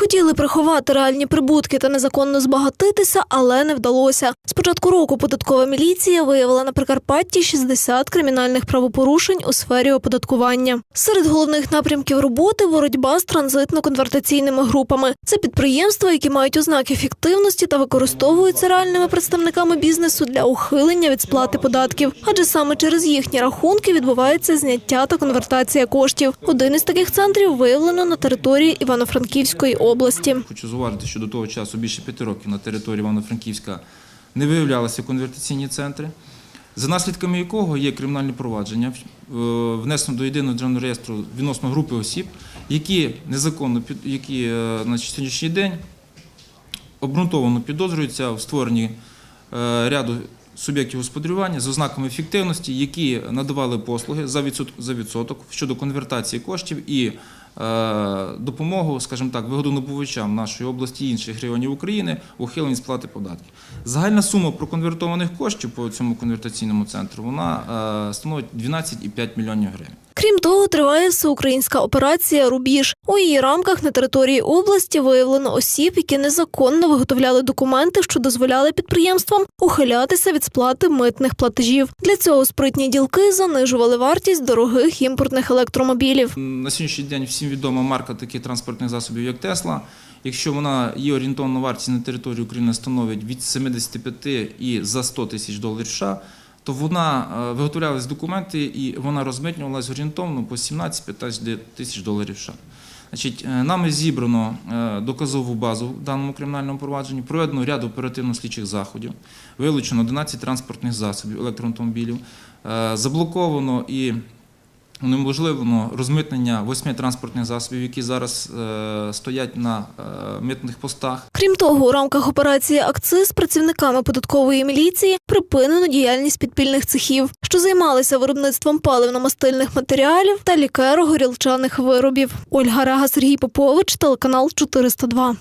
Хотіли приховати реальні прибутки та незаконно збагатитися, але не вдалося. З початку року податкова міліція виявила на Прикарпатті 60 кримінальних правопорушень у сфері оподаткування. Серед головних напрямків роботи боротьба з транзитно-конвертаційними групами. Це підприємства, які мають ознаки фіктивності та використовуються реальними представниками бізнесу для ухилення від сплати податків. Адже саме через їхні рахунки відбувається зняття та конвертація коштів. Один із таких центрів виявлено на території Івано-Франківської області. Хочу зауважити, що до того часу більше п'яти років на території Івано-Франківська не виявлялися конвертаційні центри, за наслідками якого є кримінальні провадження, е, внесено до єдиного державного реєстру відносно групи осіб, які незаконно які е, на сьогоднішній день обґрунтовано підозрюються в створенні е, ряду суб'єктів господарювання з ознаками фіктивності, які надавали послуги за відсоток щодо конвертації коштів і допомогу, скажімо так, вигодонабувачам нашої області і інших регіонів України ухилені сплати податків. Загальна сума проконвертованих коштів по цьому конвертаційному центру вона е, становить 12,5 мільйонів гривень. Крім того, триває всеукраїнська операція Рубіж. У її рамках на території області виявлено осіб, які незаконно виготовляли документи, що дозволяли підприємствам ухилятися від сплати митних платежів. Для цього спритні ділки занижували вартість дорогих імпортних електромобілів. На сьогоднішній день всім відома марка таких транспортних засобів, як Тесла. Якщо вона її орієнтовна вартість на території України становить від 75 і за 100 тисяч доларів США, то вона е, виготовлялись документи і вона розмитнювалась орієнтовно по 17-15 тисяч доларів США. Значить, е, нами зібрано е, доказову базу в даному кримінальному провадженні, проведено ряд оперативно-слідчих заходів, вилучено 11 транспортних засобів електроавтомобілів, заблоковано і унеможливлено розмитнення восьми транспортних засобів, які зараз е, стоять на е, митних постах. Крім того, у рамках операції Акциз працівниками податкової міліції припинено діяльність підпільних цехів, що займалися виробництвом паливно-мастильних матеріалів та лікеро-горілчаних виробів. Ольга Рега, Сергій Попович, телеканал 402.